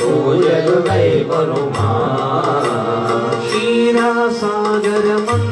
पूजय वै परुमा क्षीरासागरमन्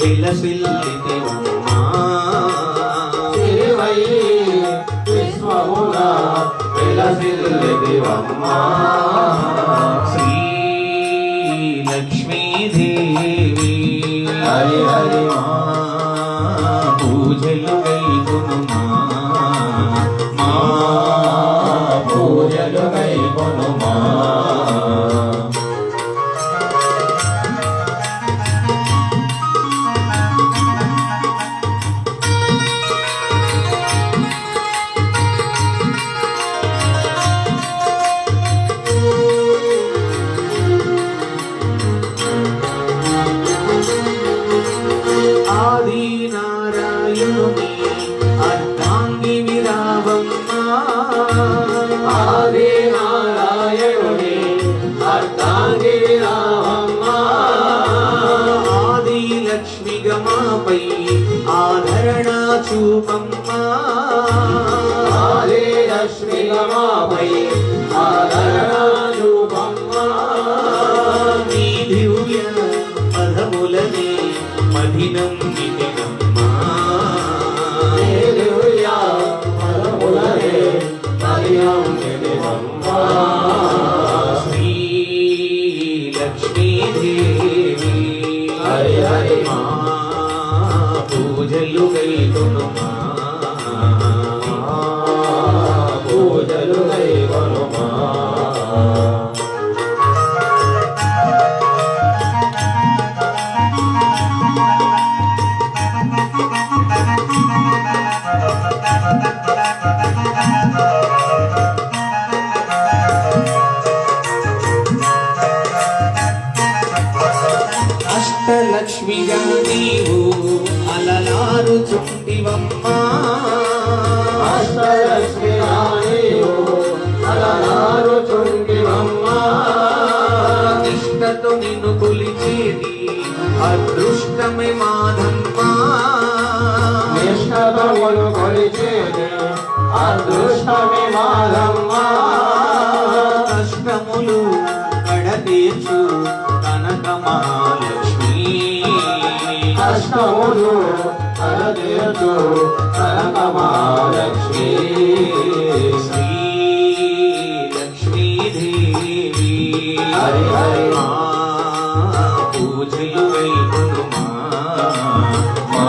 విలసిల్లితివమ్మా సిరివై విశ్వమున విలసిల్లిదివమ్మ శ్రీ లక్ష్మీదేవి హరి హరి పూజలు గైకునుమా మా చూపమ్మా ఆది లక్ష్మి రమాపై ఆదరణ రూపమ్మ నీ దివ్య పదములనే మధినం నితినమ్మా హల్లెలూయా పరములనే హరియం నిలివమ్మ అలలారు చుట్టివమ్మా. అష్టలక్ష్మి రాణియు అలనారు చుంటివమ్మ నిష్టతో నిన్ను కొలిచేది అదృష్టమే మాధమ్మా నిష్ఠతములు కొలిచేది అదృష్టమి మాలమ్మ కష్టములు కడతీర్చు కనక మహాలక్ష్మి కష్టములు కనక మహాలక్ష్మి శ్రీ లక్ష్మీదేవి హరి హరి. పూజలు వైకునుమా మా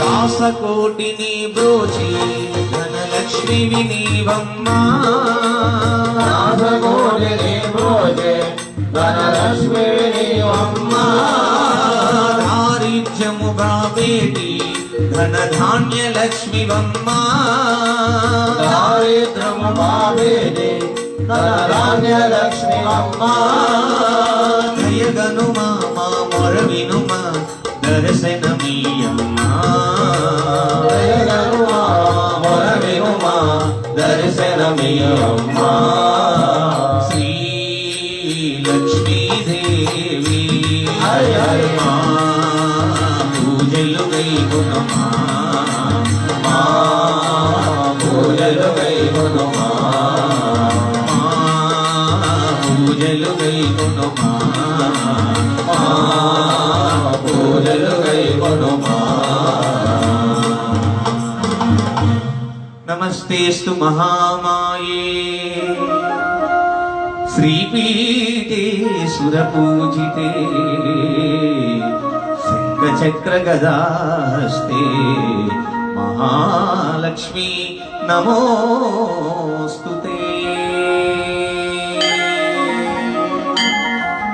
దాసకోటిని బ్రోచి ధనలక్ష్మి వినీవమ్మా. నాథగోడిని భోజే ధనలక్ష్మి నీవమ్మ దారిద్ర్యము బాబేటి ధన ధాన్య లక్ష్మివమ్మా దారిద్రము బాబేది ధనధాన్య లక్ష్మి అమ్మ. దయగనుమా మా మొర వినుమా దర్శనమీయమ్మా. దయగనుమా మొర వినుమా శ్రీ లక్ష్మీదేవి హరి హరి. మా. పూజలు గైగుణమా గుణమా పూజలు గైగుణమా మా పూజలు కైకొనుమా నమస్తేస్తు మహామాయే. శ్రీపీఠే సురపూజితే. శంఖచక్ర గదాస్తే. మహాలక్ష్మి నమోస్తుతే.